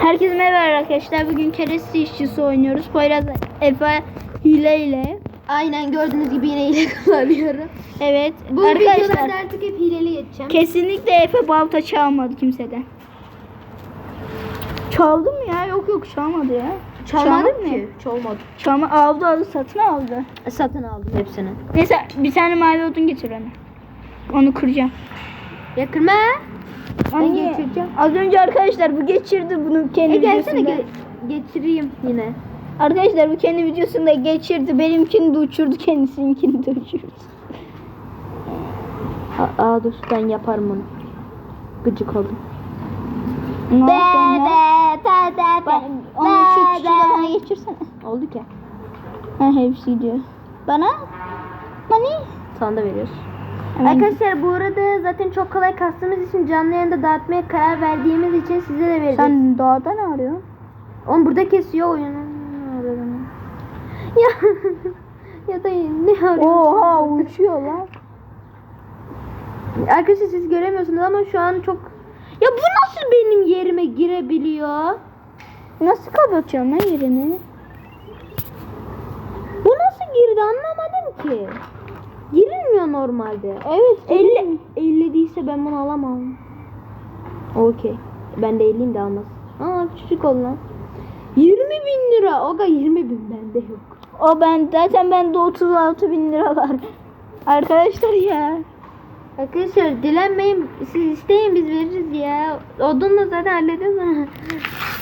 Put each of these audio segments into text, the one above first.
Herkese merhaba arkadaşlar. Bugün kereste işçisi oynuyoruz. Poyraz Efe hile ile. Aynen gördüğünüz gibi yine hile kullanıyorum. Evet. Bu videoda arkadaşlar ben artık hep hileli geçeceğim. kesinlikle Efe balta çalmadı kimseden. Çaldı mı ya? Yok yok çalmadı ya. Çalmadım Çalmadı ki. mı? Çalmadım. Çalma aldı aldı satın aldı. Satın aldım hepsini. Neyse bir tane mavi odun getir ona. Onu kıracağım. Ya kırma. Ben geçireceğim. Az önce arkadaşlar bu geçirdi bunu kendi E gelsene videosunda. ge- geçireyim yine. Arkadaşlar bu kendi videosunda geçirdi. Benimkini de uçurdu kendisininkini de uçurdu. Aa, aa dur ben yaparım onu. Gıcık oldum. Ne yapıyorsun ya? Ben, onu şu küçük alana geçirsene. Oldu ki. Ha hepsi gidiyor. Bana? Bana? Sana da veriyoruz. Hemen- Arkadaşlar bu arada zaten çok kolay kastığımız için canlı yayında dağıtmaya karar verdiğimiz için size de vereceğiz. Sen dağda ne arıyorsun? Onu burada kesiyor oyunu. Ya ya da ne arıyorsun? Oha uçuyor lan. Arkadaşlar siz göremiyorsunuz ama şu an çok... Ya bu nasıl benim yerime girebiliyor? Nasıl kapatıyorsun lan yerini? Bu nasıl girdi anlamadım ki. Girilmiyor normalde. Evet. 50 50 değilse ben bunu alamam. Okey. Ben de 50'yim de almaz. Aa küçük ol lan. 20 bin lira. Oga 20 bin bende yok. O ben zaten bende 36 bin lira var. Arkadaşlar ya. Arkadaşlar dilenmeyin. Siz isteyin biz veririz ya. Odunla zaten hallederiz.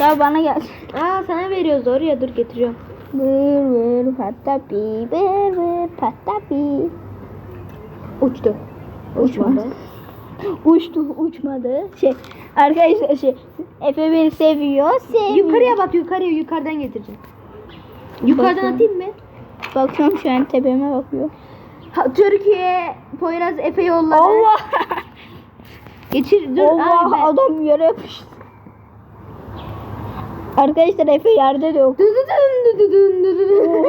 Ya bana gel. Aa sana veriyoruz oraya dur getiriyorum. Vır vır patapi, vır vır patapi. Uçtu. Uçmadı. Uçtu, uçmadı. Şey, arkadaşlar şey, Efe beni seviyor, sevmiyor. Yukarıya bak yukarıya yukarıdan getireceğim. Yukarıdan atayım mı? Bakıyorum şu an tepeme bakıyor. Ha, Türkiye Poyraz Efe yolladı. Allah! Geçir dur. Allah ben- adam yere yapıştı. Arkadaşlar Efe yerde de yok.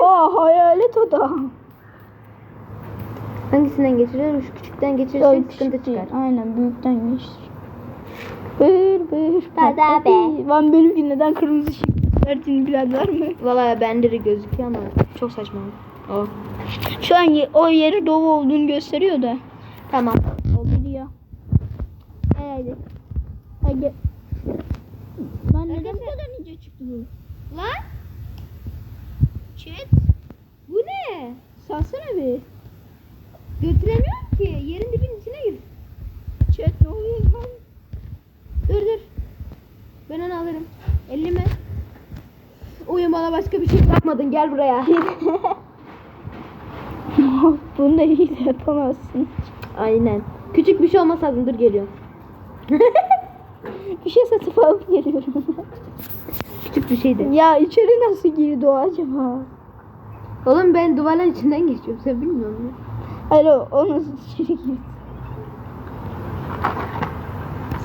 Oha hayalet adam. Hangisinden geçiriyorum? Şu küçükten geçirirsek Ay, sıkıntı küçük değil. çıkar. Aynen büyükten geçtir. Bır bır Tada patapi. Lan benimki neden kırmızı ışık? Verdiğini bilen var mı? Valla bende de gözüküyor ama çok saçma. O. Şu an o yeri dolu olduğunu gösteriyor da. Tamam. O biliyor. Hadi. Hadi. Lan neden bu kadar ince çıktı bu? Lan Çet. bu ne? Salsana bir. Götüremiyorum ki. Yerin dibinin içine gir. Çet ne oluyor lan? Dur dur. Ben onu alırım. Ellime. Oyun bana başka bir şey bırakmadın. Gel buraya. Bunu da iyi de yapamazsın. Aynen. Küçük bir şey olmasa lazım. Dur geliyorum. Bir şey satıp alıp geliyorum. Küçük bir şeydi. ya içeri nasıl girdi o acaba? Oğlum ben duvarların içinden geçiyorum. Sen bilmiyor musun? Hayır o, o nasıl içeri girdi?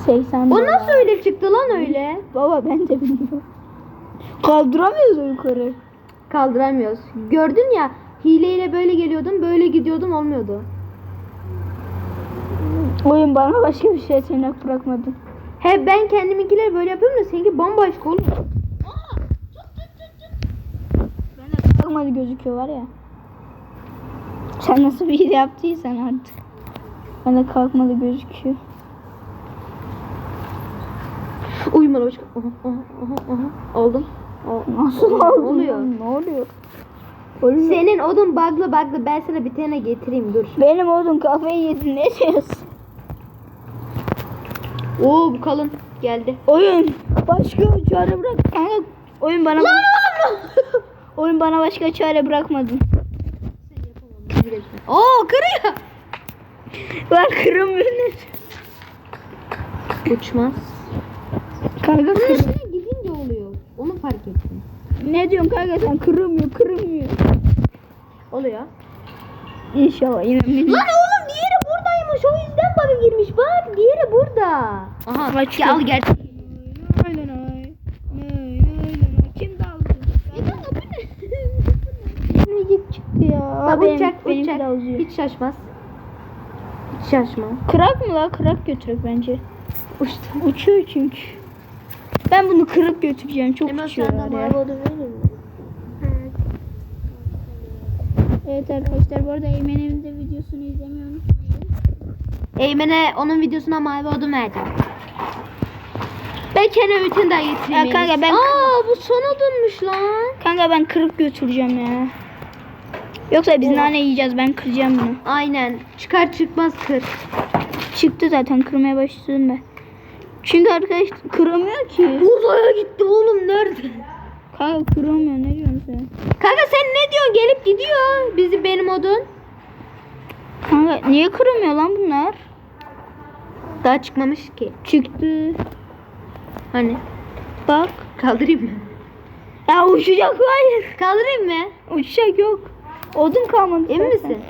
80 O dolar. nasıl öyle çıktı lan öyle? Baba ben de bilmiyorum. Kaldıramıyoruz o yukarı. Kaldıramıyoruz. Gördün ya hileyle böyle geliyordum böyle gidiyordum olmuyordu. Oyun bana başka bir şey seçenek bırakmadı. He ben kendiminkileri böyle yapıyorum da seninki bambaşka oğlum. Bende kalmadı gözüküyor var ya. Sen nasıl bir yaptıysan artık. Bende kalkmadı gözüküyor. Uyumalı başka. Aha, aha, aha. Oldum. O- Nasıl Ne oldu? oluyor? lan? Ne oluyor? Oluyor. Senin odun bug'lı bug'lı ben sana bir tane getireyim dur. Benim oğlum kafayı yedi ne diyorsun? Oo bu kalın geldi. Oyun başka çare bırak. Kanka oyun bana oyun bana başka çare bırakmadı. Oo kırıyor. Ben kırmıyorum. Uçmaz. Kanka kır. Kırmıyor gidince oluyor. Onu fark ettim. Ne diyorsun kanka sen kırılmıyor kırılmıyor. Oluyor. İnşallah yine. Lan oğlum diğeri buradaymış o yüzden bug'a girmiş bak diğeri burada. Aha ya al gel. Aynen ay. Kim daldı? Ya kanka bu ne? Minicik çıktı ya. Bak Benim- uçacak benimki uçacak. uzuyor. Hiç şaşmaz. Hiç şaşmaz. Kırak mı la? Kırak götürek bence. Uçtu. Uçuyor çünkü. Ben bunu kırıp götüreceğim. Çok Hemen var ya. mi? Evet arkadaşlar bu arada Eymen'in de videosunu izlemeyi unutmayın. Eymen'e onun videosuna mavi odun vereceğim. Ben Kenemit'in de getireyim. Ya kanka ben- Aa bu son odunmuş lan. Kanka ben kırıp götüreceğim ya. Yoksa biz nane yiyeceğiz ben kıracağım bunu. Aynen. Çıkar çıkmaz kır. Çıktı zaten kırmaya başladım ben. Çünkü arkadaş kıramıyor ki. Uzaya gitti oğlum nerede? Kanka kıramıyor ne diyorsun sen? Kanka sen ne diyorsun? Gelip gidiyor. Bizi benim odun. Kanka niye kıramıyor lan bunlar? Daha çıkmamış ki. Çıktı. Hani? Bak. Kaldırayım mı? Ya uçacak hayır. Kaldırayım mı? Uçacak yok. Odun kalmadı. Emin zaten. misin?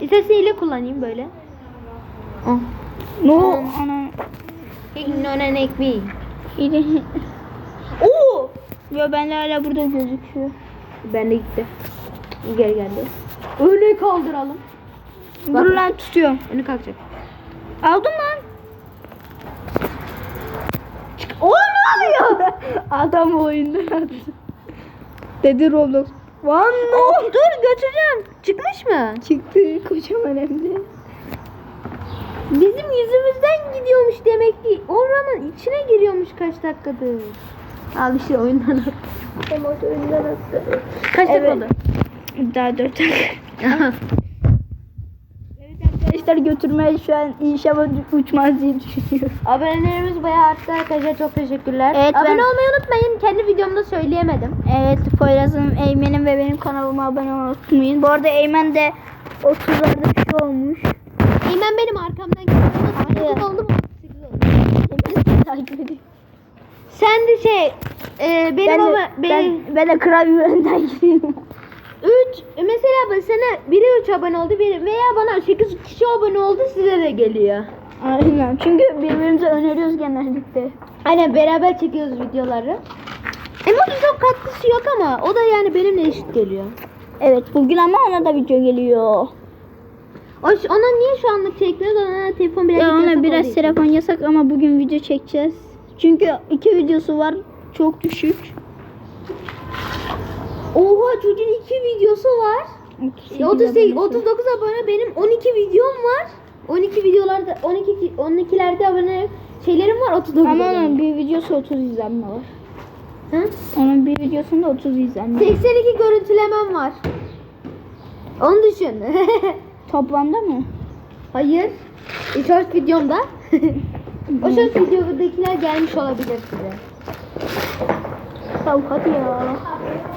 İstersen ile kullanayım böyle. Oh. No ana. İgnoran ekmeği. Oo! Yo ben hala burada gözüküyor. Ben de gitti. Geri geldi. Öyle kaldıralım. Dur lan tutuyorum. Önü kalkacak. Aldım lan. O ne oluyor? Adam oyundan attı. Dedi Roblox. One Oh, dur götüreceğim. Çıkmış mı? Çıktı kocaman hem de. Bizim yüzümüzden gidiyormuş demek ki. Oranın içine giriyormuş kaç dakikadır. Al işte oyundan attı. Emot oyundan attı. Kaç dakika Evet. oldu? Daha dört dakika. Arkadaşlar götürmeye şu an inşallah uçmaz diye düşünüyorum. Abonelerimiz bayağı arttı arkadaşlar. Çok teşekkürler. Evet, Abone ben- olmayı unutmayın. Kendi videomda söyleyemedim. Evet Poyraz'ın, Eymen'in ve benim kanalıma abone olmayı unutmayın. Bu arada Eymen de 30'larda bir şey olmuş. Eymen benim arkamdan gidiyor. Hayır. 38 oldu mu? 38 oldu. Eymen takip ediyor. Sen de şey e, benim Ben ama de, benim ben, ben de klavye önden gidiyorum. 3 mesela sana biri 3 abone oldu biri veya bana 8 kişi abone oldu size de geliyor. Aynen. Çünkü birbirimize öneriyoruz genellikle. Aynen beraber çekiyoruz videoları. Emot'un çok katkısı yok ama o da yani benimle eşit geliyor. Evet bugün ama ona da video geliyor. O, ona niye şu anlık çekmiyoruz? Ona telefon biraz Ya ona biraz telefon yasak ama bugün video çekeceğiz. Çünkü iki videosu var. Çok düşük. Oha çocuğun 2 videosu var. 38 38, abonesi. 39 abone benim 12 videom var. 12 videolarda 12 12'lerde abone şeylerim var 39 Ama onun bir videosu 30 izlenme var. Hı? Onun bir videosunda 30 izlenme var. 82 görüntülemem var. Onu düşün. Toplamda mı? Hayır. Short videomda. o short videodakiler gelmiş olabilir size. Hadi ya.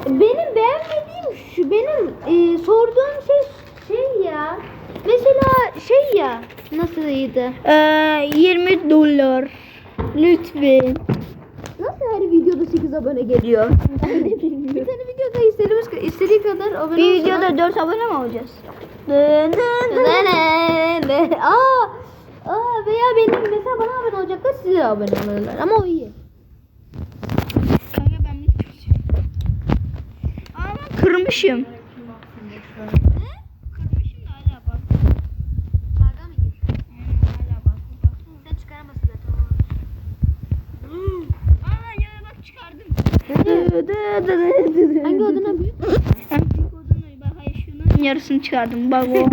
Benim beğenmediğim şu benim e, sorduğum şey şey ya. Mesela şey ya. Nasıl iyiydi? Ee, 20 dolar. Lütfen. Nasıl her videoda 8 abone geliyor? Ben de Bir bilmiyorum. tane videoda istediğimiz istediği kadar abone Bir olsun. videoda 4 abone mi olacağız? Dın dın dın. Aa, aa veya benim mesela bana abone olacaklar size abone oluyorlar ama o iyi. Kanka ben bunu Ama kırmışım. Kırmışım da hala bak. Dalga mı geçiyorsun? Aynen, hala bak. bak. Sen çıkaramazsın zaten. Aa ya bak çıkardım. Dı dı dı dı dı dı. Hangi oduna büyük? Büyük odunu bak hayır şunun yarısını çıkardım. Bak o.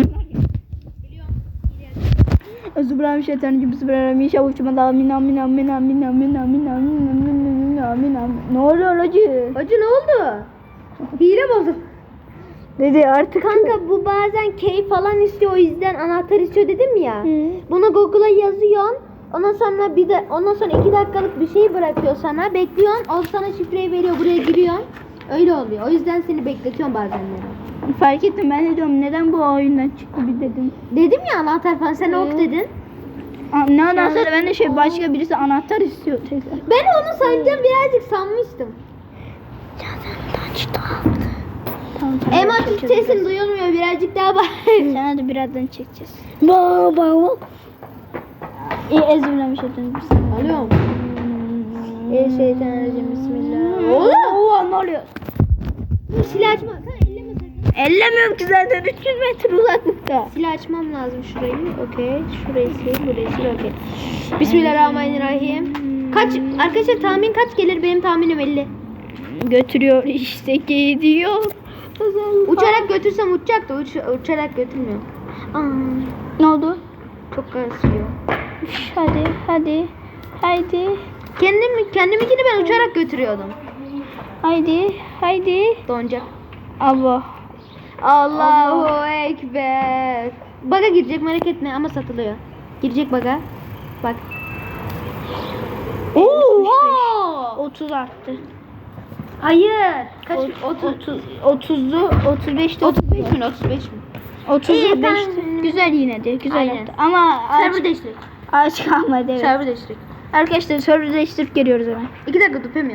Bismillahirrahmanirrahim. Bismillahirrahmanirrahim. Uçma da min amin amin amin amin amin amin amin amin Ne oluyor hacı? Hacı ne oldu? Hile bozuk. Dedi artık. Kanka bu bazen key falan istiyor o yüzden anahtar istiyor dedim ya. Hı. Bunu Google'a yazıyorsun. Ondan sonra bir de ondan sonra iki dakikalık bir şey bırakıyor sana. Bekliyorsun. O sana şifreyi veriyor. Buraya giriyorsun. Öyle oluyor. O yüzden seni bekletiyorum bazenleri. Fark ettim ben de diyorum neden bu oyundan çıktı bir dedim. Dedim ya anahtar falan sen ok dedin. Aa, Ne sonra ben de şey başka birisi anahtar istiyor tekrar. Ben onu sanacağım birazcık sanmıştım. Çekeceğiz sesin duyulmuyor birazcık daha biraz. Sana da birazdan çekeceğiz. Ba ba ba. İyi ezberlemiş ettim. Alıyorum. Eşeytanirracim bismillah. Oo, Oğlum oo, ne oluyor? bu silah açma. Kanka elleme sakın. Ellemiyorum ki zaten 300 metre uzaklıkta. Silah açmam lazım şurayı. Okey. Şurayı sil, burayı sil. Okey. Bismillahirrahmanirrahim. Kaç arkadaşlar tahmin kaç gelir? Benim tahminim 50. Götürüyor işte gidiyor. Uçarak götürsem uçacak da uç, uçarak götürmüyor. Aa, Ne oldu? çok kasıyor. Hadi hadi. Haydi. Kendim kendiminkini ben uçarak götürüyordum. Haydi. Haydi. Donacak. Allah. Allahu ekber. Baga girecek merak etme ama satılıyor. Girecek baga. Bak. Oo! 30 arttı. Hayır. Kaç? 30 30. 30'lu 35'te 35 mi? 35 mi? 30'lu İyi, 5'te. ben- Güzel yine de. Güzel Aynen. yaptı. Ama Server aç, değiştir. aç kalmadı evet. Server değiştir. Arkadaşlar server değiştirip geliyoruz hemen. 2 dakika tupemiyor.